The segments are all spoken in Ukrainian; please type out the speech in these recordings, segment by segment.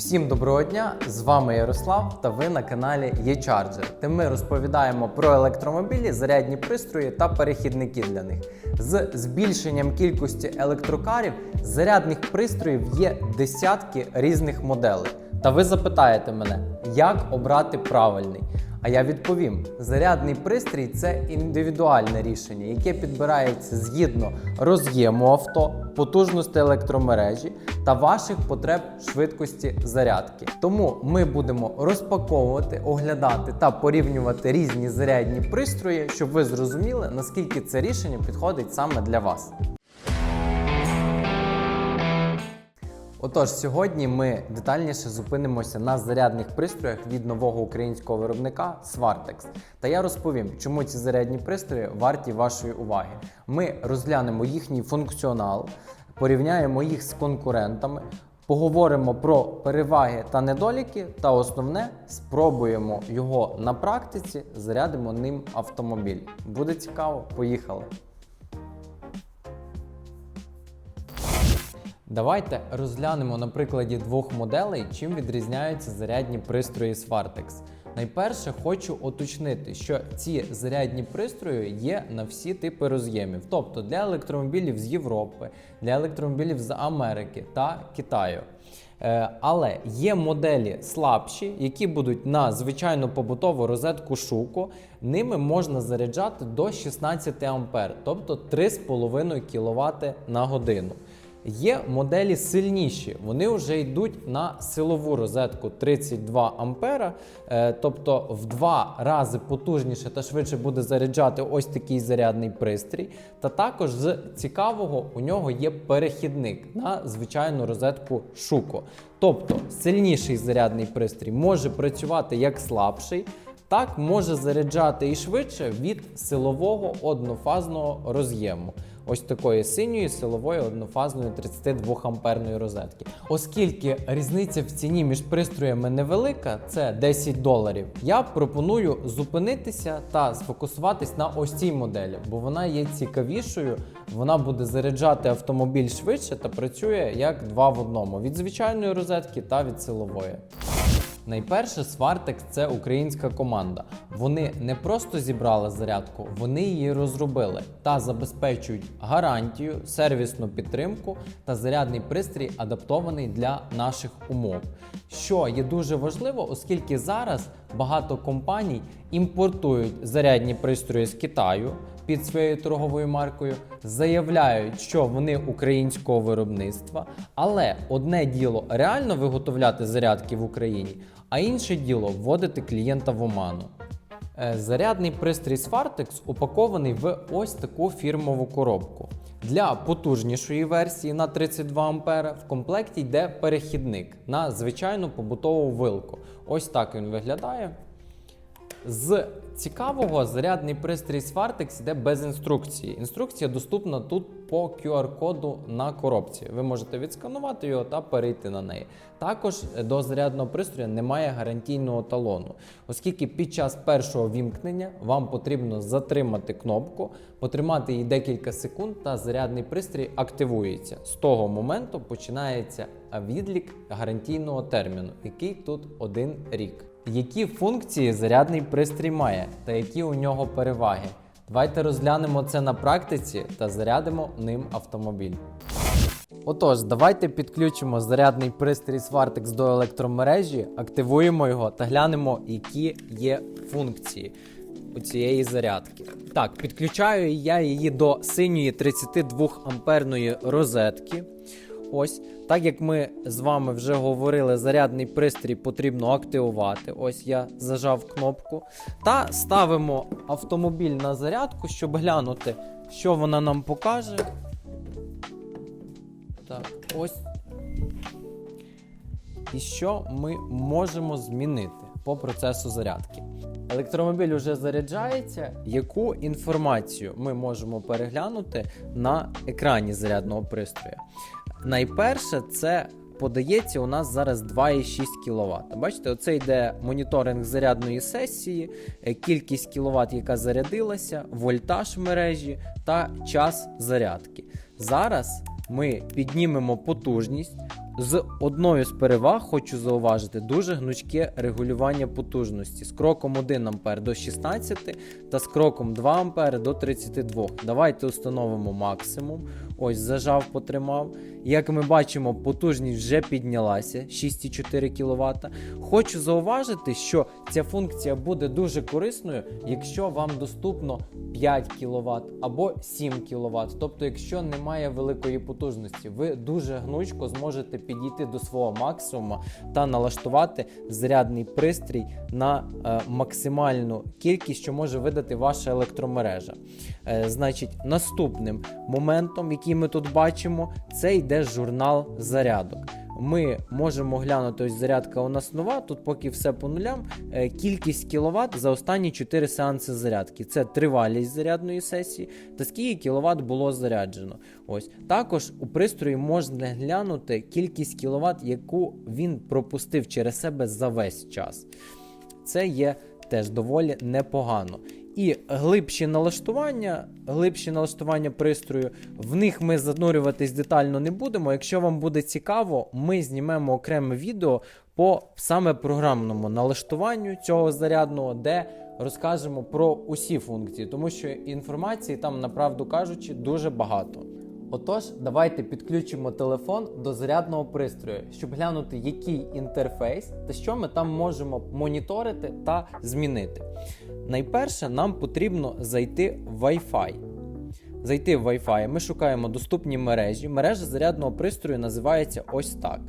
Всім доброго дня! З вами Ярослав та ви на каналі eCharger, де ми розповідаємо про електромобілі, зарядні пристрої та перехідники для них. З збільшенням кількості електрокарів зарядних пристроїв є десятки різних моделей. Та ви запитаєте мене, як обрати правильний? А я відповім: зарядний пристрій це індивідуальне рішення, яке підбирається згідно роз'єму авто, потужності електромережі та ваших потреб швидкості зарядки. Тому ми будемо розпаковувати, оглядати та порівнювати різні зарядні пристрої, щоб ви зрозуміли, наскільки це рішення підходить саме для вас. Отож, сьогодні ми детальніше зупинимося на зарядних пристроях від нового українського виробника Swartex. Та я розповім, чому ці зарядні пристрої варті вашої уваги. Ми розглянемо їхній функціонал, порівняємо їх з конкурентами, поговоримо про переваги та недоліки, та основне спробуємо його на практиці, зарядимо ним автомобіль. Буде цікаво, поїхали! Давайте розглянемо на прикладі двох моделей, чим відрізняються зарядні пристрої Swartex. Найперше хочу уточнити, що ці зарядні пристрої є на всі типи роз'ємів, тобто для електромобілів з Європи, для електромобілів з Америки та Китаю. Е, Але є моделі слабші, які будуть на звичайну побутову розетку шуко. Ними можна заряджати до 16 А, тобто 3,5 кВт на годину. Є моделі сильніші, вони вже йдуть на силову розетку 32 ампера, е, тобто в два рази потужніше та швидше буде заряджати ось такий зарядний пристрій. Та також з цікавого у нього є перехідник на звичайну розетку Шуко. Тобто сильніший зарядний пристрій може працювати як слабший. Так може заряджати і швидше від силового однофазного роз'єму. Ось такої синьої силової однофазної 32 амперної розетки. Оскільки різниця в ціні між пристроями невелика, це 10 доларів. Я пропоную зупинитися та сфокусуватись на ось цій моделі, бо вона є цікавішою. Вона буде заряджати автомобіль швидше та працює як два в одному: від звичайної розетки та від силової. Найперше, Swartex – це українська команда. Вони не просто зібрали зарядку, вони її розробили та забезпечують гарантію, сервісну підтримку та зарядний пристрій адаптований для наших умов. Що є дуже важливо, оскільки зараз багато компаній імпортують зарядні пристрої з Китаю під своєю торговою маркою, заявляють, що вони українського виробництва, але одне діло реально виготовляти зарядки в Україні, а інше діло вводити клієнта в оману. Е, Зарядний пристрій Svartex упакований в ось таку фірмову коробку. Для потужнішої версії на 32 А в комплекті йде перехідник на звичайну побутову вилку. Ось так він виглядає. З цікавого зарядний пристрій Swartex йде без інструкції. Інструкція доступна тут по QR-коду на коробці. Ви можете відсканувати його та перейти на неї. Також до зарядного пристрою немає гарантійного талону, оскільки під час першого вімкнення вам потрібно затримати кнопку, потримати її декілька секунд, та зарядний пристрій активується. З того моменту починається відлік гарантійного терміну, який тут один рік. Які функції зарядний пристрій має та які у нього переваги? Давайте розглянемо це на практиці та зарядимо ним автомобіль. Отож, давайте підключимо зарядний пристрій Swartex до електромережі, активуємо його та глянемо, які є функції у цієї зарядки. Так, підключаю я її до синьої 32 амперної розетки. Ось, так як ми з вами вже говорили, зарядний пристрій потрібно активувати. Ось я зажав кнопку. Та ставимо автомобіль на зарядку, щоб глянути, що вона нам покаже. Так, ось. І що ми можемо змінити по процесу зарядки. Електромобіль вже заряджається. Яку інформацію ми можемо переглянути на екрані зарядного пристрою? Найперше, це подається у нас зараз 2,6 кВт. Бачите, оце йде моніторинг зарядної сесії, е, кількість кВт, яка зарядилася, вольтаж в мережі та час зарядки. Зараз ми піднімемо потужність, з одною з переваг хочу зауважити дуже гнучке регулювання потужності з кроком 1 А до 16 та з кроком 2 А до 32. Давайте установимо максимум. Ось зажав, потримав. Як ми бачимо, потужність вже піднялася 6,4 кВт. Хочу зауважити, що ця функція буде дуже корисною, якщо вам доступно 5 кВт або 7 кВт. Тобто, якщо немає великої потужності, ви дуже гнучко зможете підійти до свого максимуму та налаштувати зарядний пристрій на е, максимальну кількість, що може видати ваша електромережа. Е, значить, наступним моментом, який ми тут бачимо, це йде журнал зарядок. Ми можемо глянути, ось зарядка у нас нова. Тут поки все по нулям. Е, Кількість кіловат за останні 4 сеанси зарядки. Це тривалість зарядної сесії та скільки кіловат було заряджено. Ось також у пристрої можна глянути кількість кіловат, яку він пропустив через себе за весь час. Це є теж доволі непогано. І глибші налаштування, глибші налаштування пристрою, в них ми занурюватись детально не будемо. Якщо вам буде цікаво, ми знімемо окреме відео по саме програмному налаштуванню цього зарядного, де розкажемо про усі функції, тому що інформації там, направду кажучи, дуже багато. Отож, давайте підключимо телефон до зарядного пристрою, щоб глянути, який інтерфейс та що ми там можемо моніторити та змінити. Найперше, нам потрібно зайти в Wi-Fi. Зайти в Wi-Fi, ми шукаємо доступні мережі. Мережа зарядного пристрою називається ось так.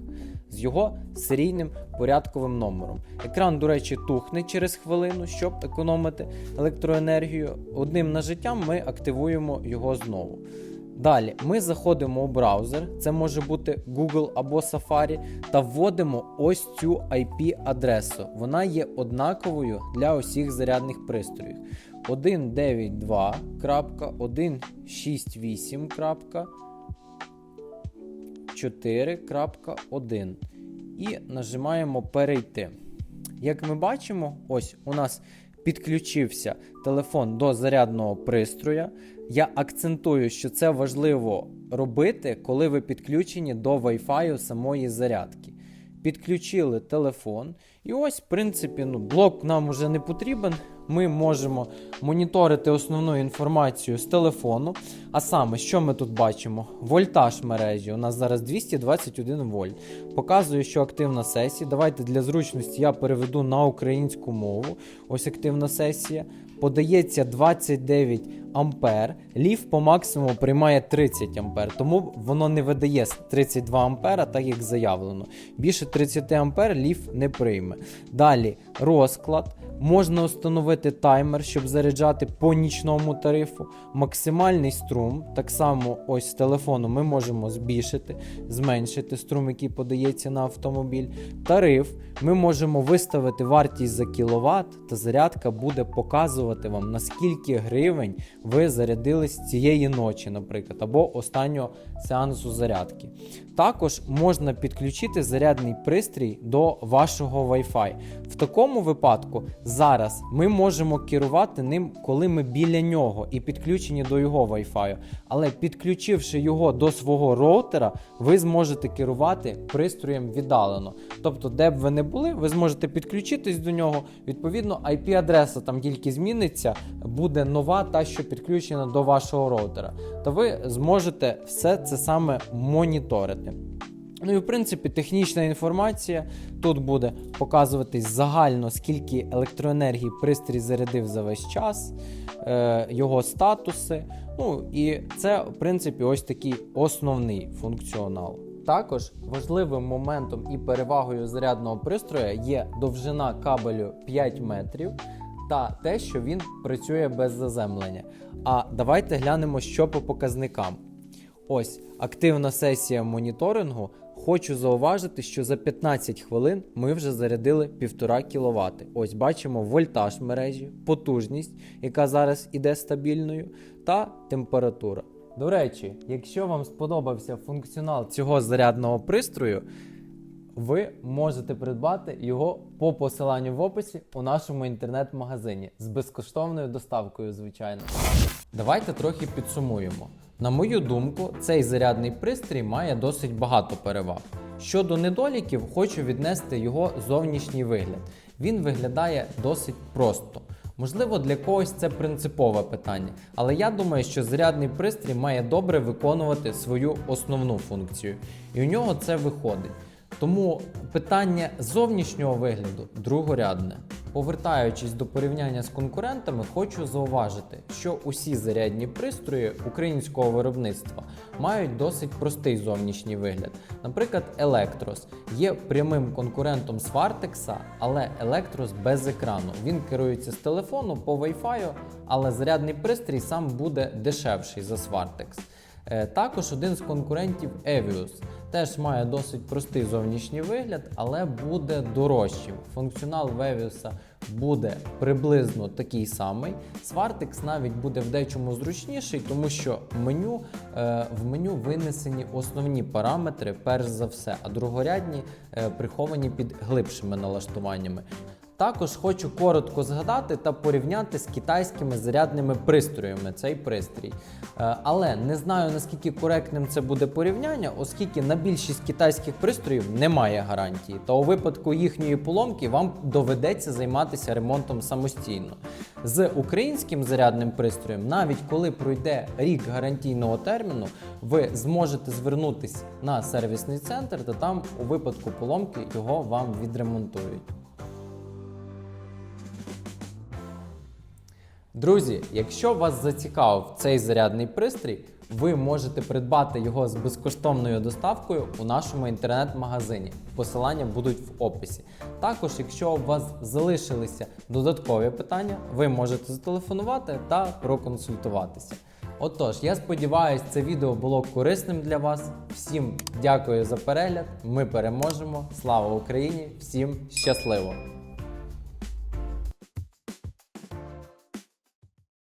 З його серійним порядковим номером. Екран, до речі, тухне через хвилину, щоб економити електроенергію. Одним нажиттям ми активуємо його знову. Далі ми заходимо у браузер, це може бути Google або Safari, та вводимо ось цю IP-адресу. Вона є однаковою для усіх зарядних пристроїв. 192.168.4.1 і нажимаємо перейти. Як ми бачимо, ось у нас підключився телефон до зарядного пристрою. Я акцентую, що це важливо робити, коли ви підключені до Wi-Fi самої зарядки. Підключили телефон, і ось, в принципі, ну, блок нам уже не потрібен. Ми можемо моніторити основну інформацію з телефону. А саме, що ми тут бачимо? Вольтаж мережі. У нас зараз 221 вольт. Показую, що активна сесія. Давайте для зручності я переведу на українську мову. Ось активна сесія. Подається 29 ампер. Ліф по максимуму приймає 30 ампер, тому воно не видає 32 ампера, так як заявлено. Більше 30 ампер ліф не прийме. Далі розклад. Можна встановити таймер, щоб заряджати по нічному тарифу. Максимальний струм, так само ось з телефону ми можемо збільшити, зменшити струм, який подається на автомобіль. Тариф ми можемо виставити вартість за кіловат, та зарядка буде показувати вам, наскільки гривень ви зарядились цієї ночі, наприклад, або останнього сеансу зарядки. Також можна підключити зарядний пристрій до вашого Wi-Fi. В такому випадку зараз ми можемо керувати ним, коли ми біля нього і підключені до його Wi-Fi. Але підключивши його до свого роутера, ви зможете керувати пристроєм віддалено. Тобто, де б ви не були, ви зможете підключитись до нього. Відповідно, IP-адреса там тільки зміниться, буде нова, та що підключена до вашого роутера. Та ви зможете все це саме моніторити. Ну і в принципі технічна інформація тут буде показуватись загально, скільки електроенергії пристрій зарядив за весь час, е, його статуси. Ну і це, в принципі, ось такий основний функціонал. Також важливим моментом і перевагою зарядного пристрою є довжина кабелю 5 метрів та те, що він працює без заземлення. А давайте глянемо, що по показникам. Ось активна сесія моніторингу. Хочу зауважити, що за 15 хвилин ми вже зарядили 1,5 кВт. Ось бачимо вольтаж мережі, потужність, яка зараз іде стабільною, та температура. До речі, якщо вам сподобався функціонал цього зарядного пристрою, ви можете придбати його по посиланню в описі у нашому інтернет-магазині з безкоштовною доставкою, звичайно. Давайте трохи підсумуємо. На мою думку, цей зарядний пристрій має досить багато переваг. Щодо недоліків, хочу віднести його зовнішній вигляд. Він виглядає досить просто. Можливо, для когось це принципове питання, але я думаю, що зарядний пристрій має добре виконувати свою основну функцію, і у нього це виходить. Тому питання зовнішнього вигляду другорядне. Повертаючись до порівняння з конкурентами, хочу зауважити, що усі зарядні пристрої українського виробництва мають досить простий зовнішній вигляд. Наприклад, Electros є прямим конкурентом Svartex, але Electros без екрану. Він керується з телефону по Wi-Fi, але зарядний пристрій сам буде дешевший за Svartex. Е, Також один з конкурентів Evius теж має досить простий зовнішній вигляд, але буде дорожчим. Функціонал в Evius буде приблизно такий самий. Svartex навіть буде в дечому зручніший, тому що меню, е, в меню винесені основні параметри, перш за все, а другорядні е, приховані під глибшими налаштуваннями. Також хочу коротко згадати та порівняти з китайськими зарядними пристроями цей пристрій. Е, Але не знаю наскільки коректним це буде порівняння, оскільки на більшість китайських пристроїв немає гарантії, та у випадку їхньої поломки вам доведеться займатися ремонтом самостійно. З українським зарядним пристроєм, навіть коли пройде рік гарантійного терміну, ви зможете звернутися на сервісний центр, та там у випадку поломки його вам відремонтують. Друзі, якщо вас зацікавив цей зарядний пристрій, ви можете придбати його з безкоштовною доставкою у нашому інтернет-магазині. Посилання будуть в описі. Також, якщо у вас залишилися додаткові питання, ви можете зателефонувати та проконсультуватися. Отож, я сподіваюся, це відео було корисним для вас. Всім дякую за перегляд. Ми переможемо. Слава Україні! Всім щасливо!